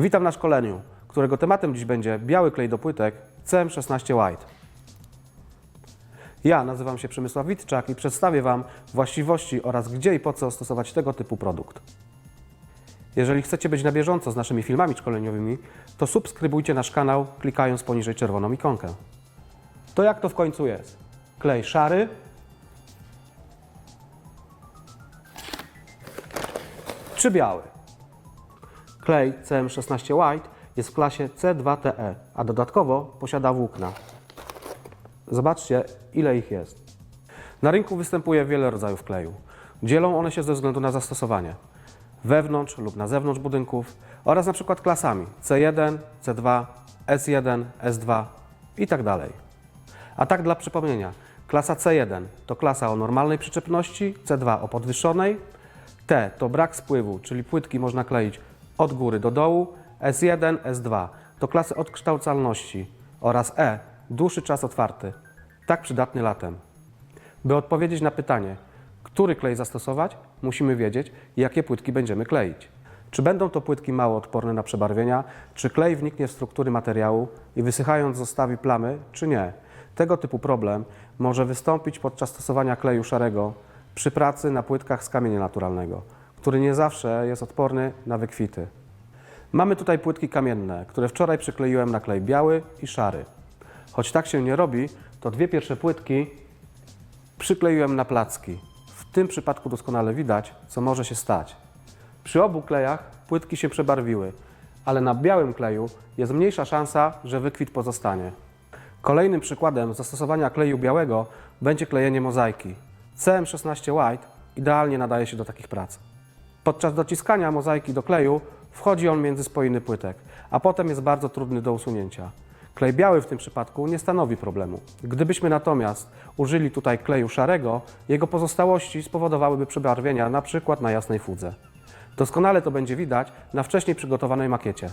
Witam na szkoleniu, którego tematem dziś będzie biały klej do płytek CM16 White. Ja nazywam się Przemysław Witczak i przedstawię Wam właściwości oraz gdzie i po co stosować tego typu produkt. Jeżeli chcecie być na bieżąco z naszymi filmami szkoleniowymi, to subskrybujcie nasz kanał klikając poniżej czerwoną ikonkę. To jak to w końcu jest? Klej szary, czy biały? Klej CM16 White jest w klasie C2TE, a dodatkowo posiada włókna. Zobaczcie, ile ich jest. Na rynku występuje wiele rodzajów kleju. Dzielą one się ze względu na zastosowanie wewnątrz lub na zewnątrz budynków oraz na przykład klasami C1, C2, S1, S2 i tak dalej. A tak dla przypomnienia, klasa C1 to klasa o normalnej przyczepności, C2 o podwyższonej, T to brak spływu, czyli płytki można kleić od góry do dołu, S1, S2 to klasy odkształcalności oraz E dłuższy czas otwarty, tak przydatny latem. By odpowiedzieć na pytanie, który klej zastosować, musimy wiedzieć, jakie płytki będziemy kleić. Czy będą to płytki mało odporne na przebarwienia, czy klej wniknie w struktury materiału i wysychając zostawi plamy, czy nie. Tego typu problem może wystąpić podczas stosowania kleju szarego przy pracy na płytkach z kamienia naturalnego, który nie zawsze jest odporny na wykwity. Mamy tutaj płytki kamienne, które wczoraj przykleiłem na klej biały i szary. Choć tak się nie robi, to dwie pierwsze płytki przykleiłem na placki. W tym przypadku doskonale widać, co może się stać. Przy obu klejach płytki się przebarwiły, ale na białym kleju jest mniejsza szansa, że wykwit pozostanie. Kolejnym przykładem zastosowania kleju białego będzie klejenie mozaiki. CM16 White idealnie nadaje się do takich prac. Podczas dociskania mozaiki do kleju wchodzi on między spoiny płytek, a potem jest bardzo trudny do usunięcia. Klej biały w tym przypadku nie stanowi problemu. Gdybyśmy natomiast użyli tutaj kleju szarego, jego pozostałości spowodowałyby przebarwienia, na przykład na jasnej fudze. Doskonale to będzie widać na wcześniej przygotowanej makiecie.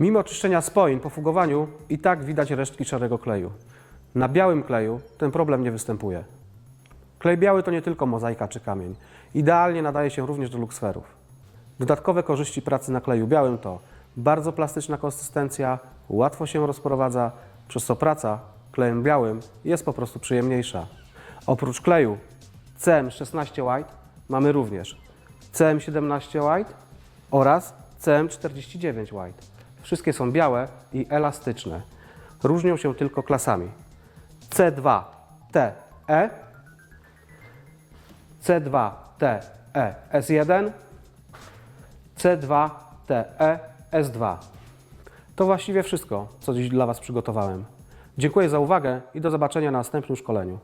Mimo czyszczenia spoin po fugowaniu i tak widać resztki szarego kleju. Na białym kleju ten problem nie występuje. Klej biały to nie tylko mozaika czy kamień. Idealnie nadaje się również do luksferów. Dodatkowe korzyści pracy na kleju białym to bardzo plastyczna konsystencja, łatwo się rozprowadza, przez co praca klejem białym jest po prostu przyjemniejsza. Oprócz kleju CM16 White mamy również CM17 White oraz CM49 White. Wszystkie są białe i elastyczne. Różnią się tylko klasami. C2TE, C2TE S1, C2TE S2. To właściwie wszystko, co dziś dla Was przygotowałem. Dziękuję za uwagę i do zobaczenia na następnym szkoleniu.